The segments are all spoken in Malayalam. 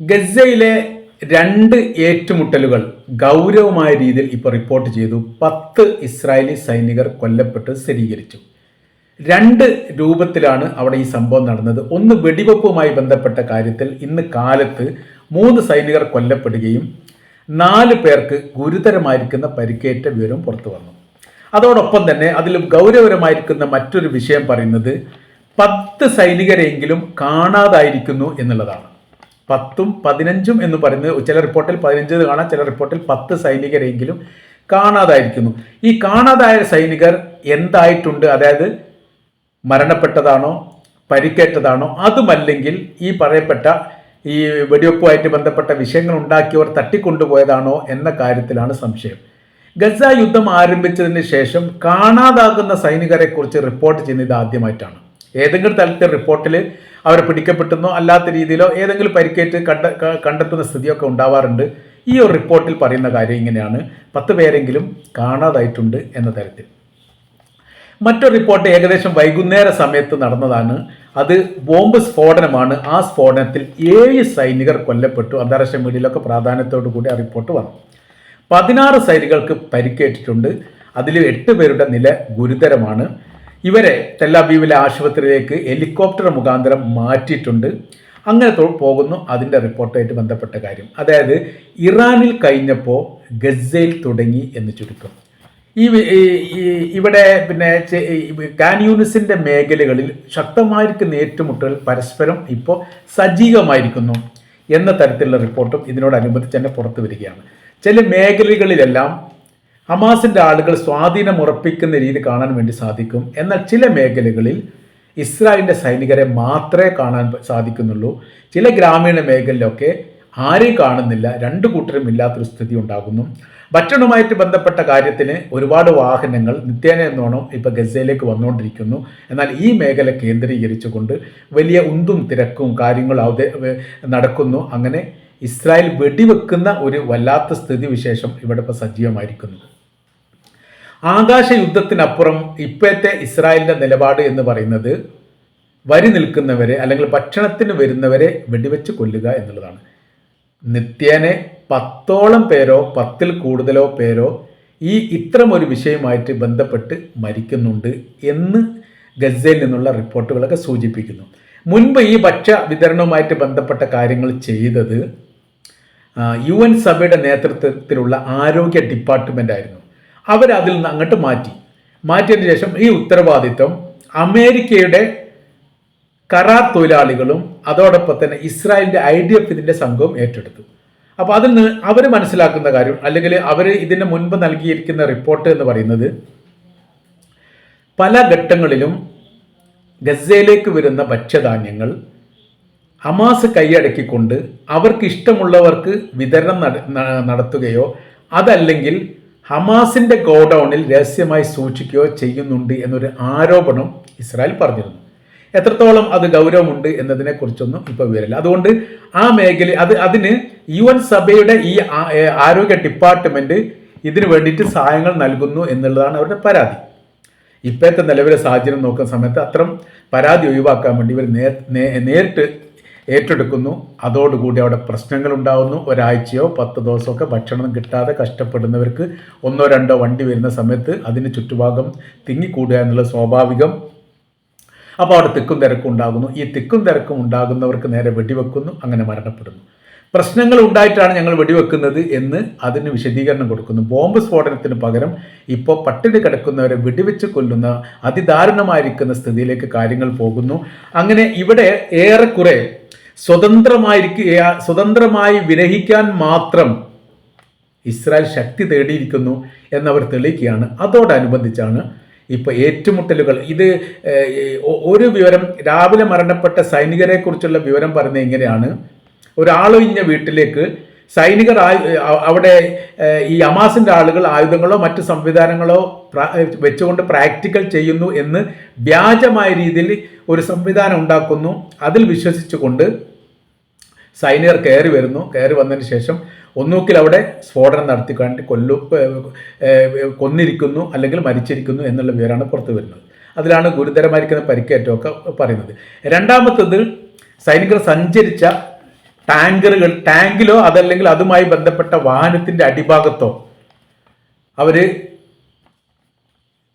ഗസയിലെ രണ്ട് ഏറ്റുമുട്ടലുകൾ ഗൗരവമായ രീതിയിൽ ഇപ്പോൾ റിപ്പോർട്ട് ചെയ്തു. പത്ത് ഇസ്രായേലി സൈനികർ കൊല്ലപ്പെട്ട് സ്ഥിരീകരിച്ചു. രണ്ട് രൂപത്തിലാണ് അവിടെ ഈ സംഭവം നടന്നത്. ഒന്ന് വെടിവെപ്പുമായി ബന്ധപ്പെട്ട കാര്യത്തിൽ ഇന്ന് കാലത്ത് മൂന്ന് സൈനികർ കൊല്ലപ്പെടുകയും നാല് പേർക്ക് ഗുരുതരമായിരിക്കുന്ന പരിക്കേറ്റ വിവരം പുറത്തു വന്നു. അതോടൊപ്പം തന്നെ അതിൽ ഗൗരവരമായിരിക്കുന്ന മറ്റൊരു വിഷയം പറയുന്നത് പത്ത് സൈനികരെങ്കിലും കാണാതായിരിക്കുന്നു എന്നുള്ളതാണ്. പത്തും പതിനഞ്ചും എന്ന് പറയുന്നത് ചില റിപ്പോർട്ടിൽ പതിനഞ്ച് കാണാം ചില റിപ്പോർട്ടിൽ പത്ത് സൈനികരെങ്കിലും കാണാതായിരിക്കുന്നു. ഈ കാണാതായ സൈനികർ എന്തായിട്ടുണ്ട്? അതായത് മരണപ്പെട്ടതാണോ? പരിക്കേറ്റതാണോ? അതുമല്ലെങ്കിൽ ഈ പറയപ്പെട്ട ഈ വെടിവെപ്പുമായിട്ട് ബന്ധപ്പെട്ട വിഷയങ്ങൾ ഉണ്ടാക്കിയവർ തട്ടിക്കൊണ്ടുപോയതാണോ എന്ന കാര്യത്തിലാണ് സംശയം. ഗസ യുദ്ധം ആരംഭിച്ചതിന് ശേഷം കാണാതാകുന്ന സൈനികരെക്കുറിച്ച് റിപ്പോർട്ട് ചെയ്യുന്നത് ആദ്യമായിട്ടാണ്. ഏതെങ്കിലും തലത്തിൽ റിപ്പോർട്ടിൽ അവർ പിടിക്കപ്പെട്ടെന്നോ അല്ലാത്ത രീതിയിലോ ഏതെങ്കിലും പരിക്കേറ്റ് കണ്ട കണ്ടെത്തുന്ന സ്ഥിതിയൊക്കെ ഉണ്ടാവാറുണ്ട്. ഈ ഒരു റിപ്പോർട്ടിൽ പറയുന്ന കാര്യം ഇങ്ങനെയാണ്. പത്ത് പേരെങ്കിലും കാണാതായിട്ടുണ്ട് എന്ന തരത്തിൽ. മറ്റൊരു റിപ്പോർട്ട് ഏകദേശം വൈകുന്നേര സമയത്ത് നടന്നതാണ്. അത് ബോംബ് സ്ഫോടനമാണ്. ആ സ്ഫോടനത്തിൽ ഏഴ് സൈനികർ കൊല്ലപ്പെട്ടു. അന്താരാഷ്ട്ര മീഡിയയിലൊക്കെ പ്രാധാന്യത്തോടു കൂടി ആ റിപ്പോർട്ട് വന്നു. പതിനാറ് സൈനികർക്ക് പരിക്കേറ്റിട്ടുണ്ട്. അതിൽ എട്ട് പേരുടെ നില ഗുരുതരമാണ്. ഇവരെ തെല്ലാബീവിലെ ആശുപത്രിയിലേക്ക് ഹെലികോപ്റ്റർ മുഖാന്തരം മാറ്റിയിട്ടുണ്ട്. അങ്ങനെ പോകുന്നു അതിന്റെ റിപ്പോർട്ടായിട്ട് ബന്ധപ്പെട്ട കാര്യം. അതായത് ഇറാനിൽ കഴിഞ്ഞപ്പോൾ ഗസയിൽ തുടങ്ങി എന്ന് ചുരുക്കം. ഈ ഇവിടെ പിന്നെ ചെ- കാൻ യൂണിസിന്റെ മേഖലകളിൽ ശക്തമായിരിക്കുന്ന ഏറ്റുമുട്ടൽ പരസ്പരം ഇപ്പോൾ സജീവമായിരിക്കുന്നു എന്ന തരത്തിലുള്ള റിപ്പോർട്ടും ഇതിനോടനുബന്ധിച്ച് തന്നെ പുറത്തു വരികയാണ്. ചില മേഖലകളിലെല്ലാം ഹമാസിന്റെ ആളുകൾ സ്വാധീനം ഉറപ്പിക്കുന്ന രീതി കാണാൻ വേണ്ടി സാധിക്കും. എന്നാൽ ചില മേഖലകളിൽ ഇസ്രായേലിന്റെ സൈനികരെ മാത്രമേ കാണാൻ സാധിക്കുന്നുള്ളൂ. ചില ഗ്രാമീണ മേഖലയിലൊക്കെ ആരെയും കാണുന്നില്ല. രണ്ടു കൂട്ടരും ഇല്ലാത്തൊരു സ്ഥിതി ഉണ്ടാകുന്നു. ഭക്ഷണവുമായിട്ട് ബന്ധപ്പെട്ട കാര്യത്തിന് ഒരുപാട് വാഹനങ്ങൾ നിത്യേന എന്നോണം ഇപ്പം ഗസയിലേക്ക് വന്നുകൊണ്ടിരിക്കുന്നു. എന്നാൽ ഈ മേഖല കേന്ദ്രീകരിച്ചുകൊണ്ട് വലിയ ഉന്തും തിരക്കും കാര്യങ്ങളും നടക്കുന്നു. അങ്ങനെ ഇസ്രായേൽ വെടിവെക്കുന്ന ഒരു വല്ലാത്ത സ്ഥിതി വിശേഷം ഇവിടെ ഇപ്പോൾ സജീവമായിരിക്കുന്നു. ആകാശ യുദ്ധത്തിനപ്പുറം ഇപ്പോഴത്തെ ഇസ്രായേലിന്റെ നിലപാട് എന്ന് പറയുന്നത് വരി നിൽക്കുന്നവരെ അല്ലെങ്കിൽ ഭക്ഷണത്തിന് വരുന്നവരെ വെടിവെച്ച് കൊല്ലുക എന്നുള്ളതാണ്. നിത്യേനെ പത്തോളം പേരോ പത്തിൽ കൂടുതലോ പേരോ ഈ ഇത്തരം ഒരു വിഷയമായിട്ട് ബന്ധപ്പെട്ട് മരിക്കുന്നുണ്ട് എന്ന് ഗസയിൽ നിന്നുള്ള റിപ്പോർട്ടുകളൊക്കെ സൂചിപ്പിക്കുന്നു. മുൻപ് ഈ ഭക്ഷ്യ വിതരണവുമായിട്ട് ബന്ധപ്പെട്ട കാര്യങ്ങൾ ചെയ്തത് യു എൻ സഭയുടെ നേതൃത്വത്തിലുള്ള ആരോഗ്യ ഡിപ്പാർട്ട്മെന്റ് ആയിരുന്നു അവരതിൽ നിന്ന് അങ്ങോട്ട് മാറ്റി. മാറ്റിയതിന് ശേഷം ഈ ഉത്തരവാദിത്വം അമേരിക്കയുടെ കരാർ തൊഴിലാളികളും അതോടൊപ്പം തന്നെ ഇസ്രായേലിന്റെ ഐ ഡി എഫ് ഇതിന്റെ സംഘവും ഏറ്റെടുത്തു. അപ്പോൾ അതിൽ നിന്ന് അവർ മനസ്സിലാക്കുന്ന കാര്യം അല്ലെങ്കിൽ അവർ ഇതിന് മുൻപ് നൽകിയിരിക്കുന്ന റിപ്പോർട്ട് എന്ന് പറയുന്നത് പല ഘട്ടങ്ങളിലും ഗസയിലേക്ക് വരുന്ന ഭക്ഷ്യധാന്യങ്ങൾ ഹമാസ് കൈയടക്കിക്കൊണ്ട് അവർക്ക് ഇഷ്ടമുള്ളവർക്ക് വിതരണം നടത്തുകയോ അതല്ലെങ്കിൽ ഹമാസിന്റെ ഗോഡൌണിൽ രഹസ്യമായി സൂക്ഷിക്കുകയോ ചെയ്യുന്നുണ്ട് എന്നൊരു ആരോപണം ഇസ്രായേൽ പറഞ്ഞിരുന്നു. എത്രത്തോളം അത് ഗൗരവമുണ്ട് എന്നതിനെ കുറിച്ചൊന്നും ഇപ്പോൾ വിവരമില്ല. അതുകൊണ്ട് ആ മേഖല അത് അതിന് യു എൻ സഭയുടെ ഈ ആരോഗ്യ ഡിപ്പാർട്ട്മെന്റ് ഇതിനു വേണ്ടിയിട്ട് സഹായങ്ങൾ നൽകുന്നു എന്നുള്ളതാണ് അവരുടെ പരാതി. ഇപ്പോഴത്തെ നിലവിലെ സാഹചര്യം നോക്കുന്ന സമയത്ത് അത്തരം പരാതി ഒഴിവാക്കാൻ വേണ്ടി ഇവർ നേരിട്ട് ഏറ്റെടുക്കുന്നു. അതോടുകൂടി അവിടെ പ്രശ്നങ്ങൾ ഉണ്ടാകുന്നു ഒരാഴ്ചയോ പത്ത് ദിവസമൊക്കെ ഭക്ഷണം കിട്ടാതെ കഷ്ടപ്പെടുന്നവർക്ക് ഒന്നോ രണ്ടോ വണ്ടി വരുന്ന സമയത്ത് അതിന് ചുറ്റുഭാഗം തിങ്ങിക്കൂടുക എന്നുള്ള സ്വാഭാവികം. അപ്പോൾ അവിടെ തിക്കും തിരക്കും ഉണ്ടാകുന്നു. ഈ തിക്കും തിരക്കും ഉണ്ടാകുന്നവർക്ക് നേരെ വെടിവെക്കുന്നു അങ്ങനെ മരണപ്പെടുന്നു. പ്രശ്നങ്ങൾ ഉണ്ടായിട്ടാണ് ഞങ്ങൾ വെടിവെക്കുന്നത് എന്ന് അതിന് വിശദീകരണം കൊടുക്കുന്നു. ബോംബ് സ്ഫോടനത്തിന് പകരം ഇപ്പോൾ പട്ടിണി കിടക്കുന്നവരെ വെടിവെച്ച് കൊല്ലുന്ന അതിദാരുണമായിരിക്കുന്ന സ്ഥിതിയിലേക്ക് കാര്യങ്ങൾ പോകുന്നു. അങ്ങനെ ഇവിടെ ഏറെക്കുറെ സ്വതന്ത്രമായിരിക്കുക സ്വതന്ത്രമായി വിരഹിക്കാൻ മാത്രം ഇസ്രായേൽ ശക്തി തേടിയിരിക്കുന്നു എന്നവർ തെളിയിക്കുകയാണ്. അതോടനുബന്ധിച്ചാണ് ഇപ്പോൾ ഏറ്റുമുട്ടലുകൾ. ഇത് ഒരു വിവരം രാവിലെ മരണപ്പെട്ട സൈനികരെ കുറിച്ചുള്ള വിവരം പറയുന്നത് എങ്ങനെയാണ് ഒരാളൊഴിഞ്ഞ വീട്ടിലേക്ക് സൈനികർ അവിടെ ഈ അമാസിന്റെ ആളുകൾ ആയുധങ്ങളോ മറ്റു സംവിധാനങ്ങളോ വെച്ചുകൊണ്ട് പ്രാക്ടിക്കൽ ചെയ്യുന്നു എന്ന് വ്യാജമായ രീതിയിൽ ഒരു സംവിധാനം ഉണ്ടാക്കുന്നു. അതിൽ വിശ്വസിച്ചുകൊണ്ട് സൈനികർ കയറി വരുന്നു. കയറി വന്നതിന് ശേഷം ഒന്നുകിൽ അവിടെ സ്ഫോടനം നടത്തിക്കൊണ്ട് കൊല്ലു കൊന്നിരിക്കുന്നു അല്ലെങ്കിൽ മരിച്ചിരിക്കുന്നു എന്നുള്ള വിവരമാണ് പുറത്തു വരുന്നത്. അതിലാണ് ഗുരുതരമായിരിക്കുന്ന പരിക്കേറ്റമൊക്കെ പറയുന്നത്. രണ്ടാമത്തത് സൈനികർ സഞ്ചരിച്ച ടാങ്കറുകൾ ടാങ്കിലോ അതല്ലെങ്കിൽ അതുമായി ബന്ധപ്പെട്ട വാഹനത്തിന്റെ അടിഭാഗത്തോ അവർ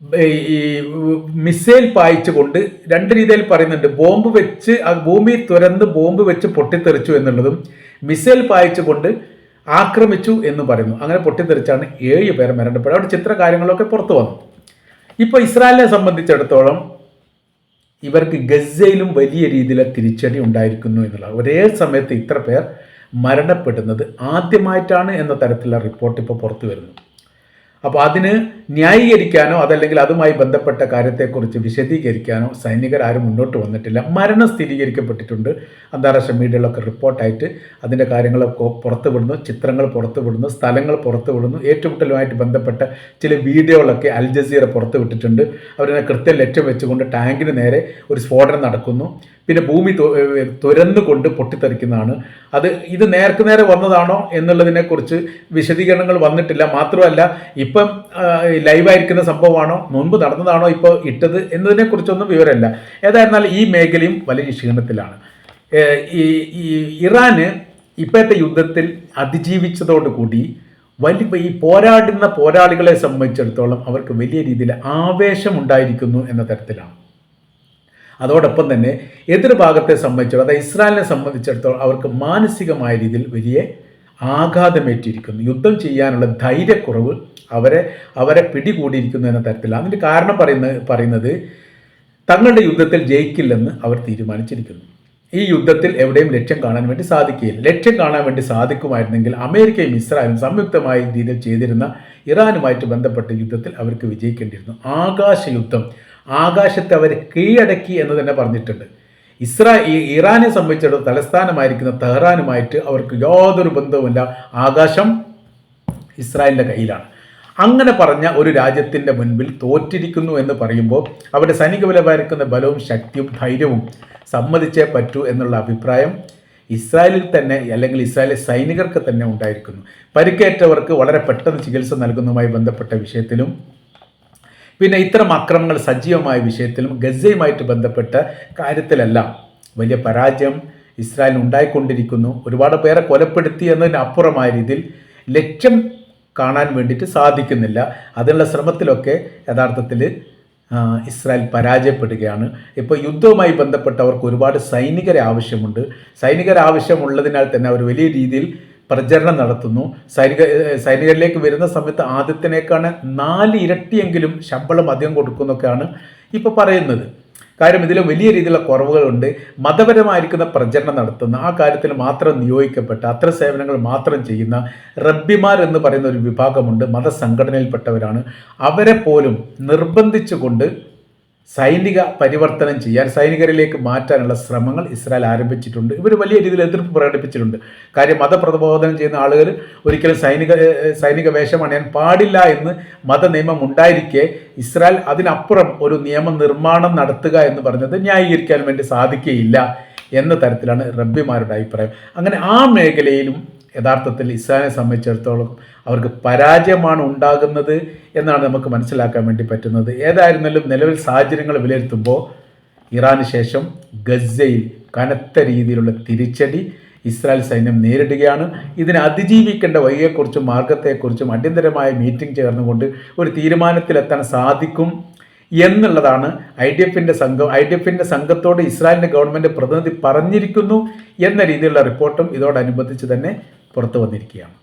ഈ മിസൈൽ പായിച്ചുകൊണ്ട് രണ്ട് രീതിയിൽ പറയുന്നുണ്ട്. ബോംബ് വെച്ച് ഭൂമി തുരന്ന് ബോംബ് വെച്ച് പൊട്ടിത്തെറിച്ചു എന്നുള്ളതും മിസൈൽ പായിച്ചുകൊണ്ട് ആക്രമിച്ചു എന്ന് പറയുന്നു. അങ്ങനെ പൊട്ടിത്തെറിച്ചാണ് ഏഴ് പേർ മരണപ്പെട്ടത്. അവിടെ ചിത്ര കാര്യങ്ങളൊക്കെ പുറത്തു വന്നു. ഇപ്പോൾ ഇസ്രായേലിനെ സംബന്ധിച്ചിടത്തോളം ഇവർക്ക് ഗസയിലും വലിയ രീതിയിലെ തിരിച്ചടി ഉണ്ടായിരിക്കുന്നു എന്നുള്ള ഒരേ സമയത്ത് ഇത്ര പേർ മരണപ്പെടുന്നത് ആദ്യമായിട്ടാണ് എന്ന തരത്തിലുള്ള റിപ്പോർട്ട് ഇപ്പോൾ പുറത്തു വരുന്നു. അപ്പോൾ അതിന് ന്യായീകരിക്കാനോ അതല്ലെങ്കിൽ അതുമായി ബന്ധപ്പെട്ട കാര്യത്തെക്കുറിച്ച് വിശദീകരിക്കാനോ സൈനികർ ആരും മുന്നോട്ട് വന്നിട്ടില്ല. മരണം സ്ഥിരീകരിക്കപ്പെട്ടിട്ടുണ്ട്. അന്താരാഷ്ട്ര മീഡിയകളൊക്കെ റിപ്പോർട്ടായിട്ട് അതിന്റെ കാര്യങ്ങളൊക്കെ പുറത്തുവിടുന്നു. ചിത്രങ്ങൾ പുറത്തുവിടുന്നു. സ്ഥലങ്ങൾ പുറത്തുവിടുന്നു. ഏറ്റുമുട്ടലുമായിട്ട് ബന്ധപ്പെട്ട ചില വീഡിയോകളൊക്കെ അൽ ജസീറ പുറത്തുവിട്ടിട്ടുണ്ട്. അവരെ കൃത്യം ലക്ഷ്യം വെച്ചുകൊണ്ട് ടാങ്കിന് നേരെ ഒരു സ്ഫോടനം നടക്കുന്നു. പിന്നെ ഭൂമി തുരന്നുകൊണ്ട് പൊട്ടിത്തെറിക്കുന്നതാണ്. അത് ഇത് നേർക്ക് നേരെ വന്നതാണോ എന്നുള്ളതിനെക്കുറിച്ച് വിശദീകരണങ്ങൾ വന്നിട്ടില്ല. മാത്രമല്ല ഇപ്പം ലൈവായിരിക്കുന്ന സംഭവമാണോ? മുൻപ് നടന്നതാണോ? ഇപ്പോൾ ഇട്ടത് എന്നതിനെക്കുറിച്ചൊന്നും വിവരമില്ല. ഏതായിരുന്നാലും ഈ മേഖലയും വലിയ ക്ഷീണത്തിലാണ് ഈ ഇറാന് ഇപ്പോഴത്തെ യുദ്ധത്തിൽ അതിജീവിച്ചതോടുകൂടി വലിയ ഈ പോരാടുന്ന പോരാളികളെ സംബന്ധിച്ചിടത്തോളം അവർക്ക് വലിയ രീതിയിൽ ആവേശം ഉണ്ടായിരിക്കുന്നു എന്ന തരത്തിലാണ്. അതോടൊപ്പം തന്നെ എതിർഭാഗത്തെ സംബന്ധിച്ചിടത്തോളം അതായത് ഇസ്രായേലിനെ സംബന്ധിച്ചിടത്തോളം അവർക്ക് മാനസികമായ രീതിയിൽ വലിയ ആഘാതമേറ്റിരിക്കുന്നു. യുദ്ധം ചെയ്യാനുള്ള ധൈര്യക്കുറവ് അവരെ അവരെ പിടികൂടിയിരിക്കുന്നു എന്ന തരത്തിലാണ്. അതിന്റെ കാരണം പറയുന്ന പറയുന്നത് തങ്ങളുടെ യുദ്ധത്തിൽ ജയിക്കില്ലെന്ന് അവർ തീരുമാനിച്ചിരിക്കുന്നു. ഈ യുദ്ധത്തിൽ എവിടെയും ലക്ഷ്യം കാണാൻ വേണ്ടി സാധിക്കുകയില്ല. ലക്ഷ്യം കാണാൻ വേണ്ടി സാധിക്കുമായിരുന്നെങ്കിൽ അമേരിക്കയും ഇസ്രായേലും സംയുക്തമായ രീതിയിൽ ചെയ്തിരുന്ന ഇറാനുമായിട്ട് ബന്ധപ്പെട്ട യുദ്ധത്തിൽ അവർക്ക് വിജയിക്കേണ്ടിയിരുന്നു. ആകാശ യുദ്ധം ആകാശത്തെ അവർ കീഴടക്കി എന്ന് തന്നെ പറഞ്ഞിട്ടുണ്ട്. ഇസ്രാ ഇറാനെ സംബന്ധിച്ചിടത്തോളം തലസ്ഥാനമായിരിക്കുന്ന തെഹ്റാനുമായിട്ട് അവർക്ക് യാതൊരു ബന്ധവുമില്ല. ആകാശം ഇസ്രായേലിന്റെ കയ്യിലാണ്. അങ്ങനെ പറഞ്ഞ ഒരു രാജ്യത്തിന്റെ മുൻപിൽ തോറ്റിരിക്കുന്നു എന്ന് പറയുമ്പോൾ അവരുടെ സൈനിക ബലമായിരിക്കുന്ന ബലവും ശക്തിയും ധൈര്യവും സമ്മതിച്ചേ പറ്റൂ എന്നുള്ള അഭിപ്രായം ഇസ്രായേലിൽ തന്നെ അല്ലെങ്കിൽ ഇസ്രായേലി സൈനികർക്ക് തന്നെ ഉണ്ടായിരിക്കുന്നു. പരിക്കേറ്റവർക്ക് വളരെ പെട്ടെന്ന് ചികിത്സ നൽകുന്നതുമായി ബന്ധപ്പെട്ട വിഷയത്തിലും പിന്നെ ഇത്തരം അക്രമങ്ങൾ സജീവമായ വിഷയത്തിലും ഗസയുമായിട്ട് ബന്ധപ്പെട്ട കാര്യത്തിലെല്ലാം വലിയ പരാജയം ഇസ്രായേൽ ഉണ്ടായിക്കൊണ്ടിരിക്കുന്നു. ഒരുപാട് പേരെ കൊലപ്പെടുത്തി എന്നതിനപ്പുറമായ രീതിയിൽ ലക്ഷ്യം കാണാൻ വേണ്ടിയിട്ട് സാധിക്കുന്നില്ല. അതിനുള്ള ശ്രമത്തിലൊക്കെ യഥാർത്ഥത്തിൽ ഇസ്രായേൽ പരാജയപ്പെടുകയാണ്. ഇപ്പോൾ യുദ്ധവുമായി ബന്ധപ്പെട്ടവർക്ക് ഒരുപാട് സൈനികരെ ആവശ്യമുണ്ട്. സൈനികരെ ആവശ്യമുള്ളതിനാൽ തന്നെ അവർ വലിയ രീതിയിൽ പ്രചരണം നടത്തുന്നു. സൈനിക സൈനികരിലേക്ക് വരുന്ന സമയത്ത് ആദ്യത്തിനേക്കാണ് നാല് ഇരട്ടിയെങ്കിലും ശമ്പളം അധികം കൊടുക്കുന്നൊക്കെയാണ് ഇപ്പോൾ പറയുന്നത്. കാര്യം ഇതിൽ വലിയ രീതിയിലുള്ള കുറവുകളുണ്ട്. മതപരമായിരിക്കുന്ന പ്രചരണം നടത്തുന്ന ആ കാര്യത്തിൽ മാത്രം നിയോഗിക്കപ്പെട്ട അത്ര സേവനങ്ങൾ മാത്രം ചെയ്യുന്ന റബ്ബിമാർ എന്ന് പറയുന്ന ഒരു വിഭാഗമുണ്ട്. മതസംഘടനയിൽപ്പെട്ടവരാണ്. അവരെ പോലും നിർബന്ധിച്ചുകൊണ്ട് സൈനിക പരിവർത്തനം ചെയ്യാൻ സൈനികരിലേക്ക് മാറ്റാനുള്ള ശ്രമങ്ങൾ ഇസ്രായേൽ ആരംഭിച്ചിട്ടുണ്ട്. ഇവർ വലിയ രീതിയിൽ എതിർപ്പ് പ്രകടിപ്പിച്ചിട്ടുണ്ട്. കാര്യം മതപ്രബോധനം ചെയ്യുന്ന ആളുകൾ ഒരിക്കലും സൈനിക സൈനിക വേഷം അണിയാൻ പാടില്ല എന്ന് മത നിയമം ഉണ്ടായിരിക്കെ ഇസ്രായേൽ അതിനപ്പുറം ഒരു നിയമനിർമ്മാണം നടത്തുക എന്ന് പറഞ്ഞത് ന്യായീകരിക്കാൻ വേണ്ടി സാധിക്കുകയില്ല എന്ന തരത്തിലാണ് റബ്ബിമാരുടെ അഭിപ്രായം. അങ്ങനെ ആ മേഖലയിലും യഥാർത്ഥത്തിൽ ഇസ്ലാമിനെ സംബന്ധിച്ചിടത്തോളം അവർക്ക് പരാജയമാണ് ഉണ്ടാകുന്നത് എന്നാണ് നമുക്ക് മനസ്സിലാക്കാൻ വേണ്ടി പറ്റുന്നത്. ഏതായിരുന്നാലും നിലവിൽ സാഹചര്യങ്ങൾ വിലയിരുത്തുമ്പോൾ ഇറാന് ശേഷം ഗസയിൽ കനത്ത രീതിയിലുള്ള തിരിച്ചടി ഇസ്രായേൽ സൈന്യം നേരിടുകയാണ്. ഇതിനെ അതിജീവിക്കേണ്ട വഴിയെക്കുറിച്ചും മാർഗത്തെക്കുറിച്ചും അടിയന്തരമായ മീറ്റിംഗ് ചേർന്നുകൊണ്ട് ഒരു തീരുമാനത്തിലെത്താൻ സാധിക്കും എന്നുള്ളതാണ് ഐ ഡി എഫിന്റെ സംഘം ഐ ഡി എഫിന്റെ സംഘത്തോട് ഇസ്രായേലിന്റെ ഗവൺമെന്റ് പ്രതിനിധി പറഞ്ഞിരിക്കുന്നു എന്ന രീതിയിലുള്ള റിപ്പോർട്ടും ഇതോടനുബന്ധിച്ച് തന്നെ പുറത്തു വന്നിരിക്കുകയാണ്